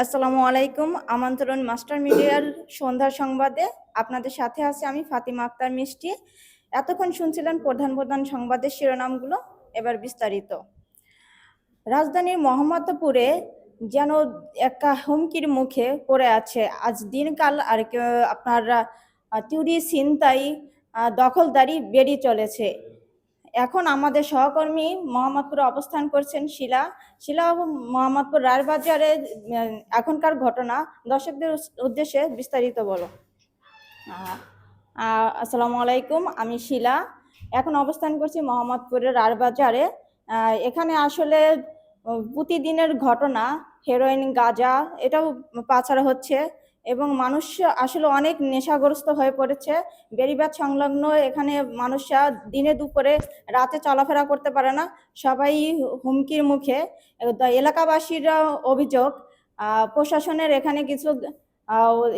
আসসালামু আলাইকুম, আমন্ত্রণ মাস্টার মিডিয়ার সন্ধ্যার সংবাদে। আপনাদের সাথে আছে আমি ফাতিমা আক্তার মিষ্টি। এতক্ষণ শুনছিলেন প্রধান প্রধান সংবাদের শিরোনামগুলো, এবার বিস্তারিত। রাজধানীর মোহাম্মদপুরে যেন একটা হুমকির মুখে পড়ে আছে। আজ দিনকাল আর আপনার চুরি ছিনতাই দখলদারি বেড়ে চলেছে। এখন আমাদের সহকর্মী মোহাম্মদপুরে অবস্থান করছেন শিলা। শিলা মোহাম্মদপুর রায়বাজারে এখনকার ঘটনা। দর্শকদের উদ্দেশ্যে বিস্তারিত বলো। আসসালামু আলাইকুম, আমি শিলা। এখন অবস্থান করছি মোহাম্মদপুরের রায়বাজারে এখানে আসলে প্রতিদিনের ঘটনা হেরোইন গাঁজা, এটাও পাচার হচ্ছে। এবং মানুষ আসলে অনেক নেশাগ্রস্ত হয়ে পড়েছে। বেড়িবাঁধ সংলগ্ন এখানে মানুষরা দিনে দুপুরে রাতে চলাফেরা করতে পারে না। সবাই হুমকির মুখে। এলাকাবাসীর অভিযোগ প্রশাসনের এখানে কিছু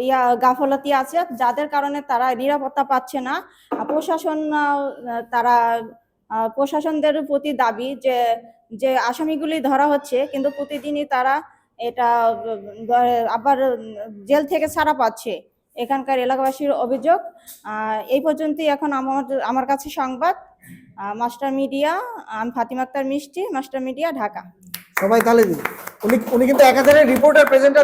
ইয়া, গাফলতি আছে, যাদের কারণে তারা নিরাপত্তা পাচ্ছে না। প্রশাসন তারা প্রশাসনদের প্রতি দাবি যে যে আসামিগুলি ধরা হচ্ছে, কিন্তু প্রতিদিনই তারা এটা আবার জেল থেকে ছাড়া পাচ্ছে এখানকার এলাকাবাসীর অভিযোগ। এই পর্যন্তই এখন আমার আমার কাছে সংবাদ। মাস্টার মিডিয়া, আমি ফাতিমা আক্তার মিষ্টি, মাস্টার মিডিয়া ঢাকা। সবাই তাহলে উনি উনি কিন্তু এক রিপোর্টার, প্রেজেন্টার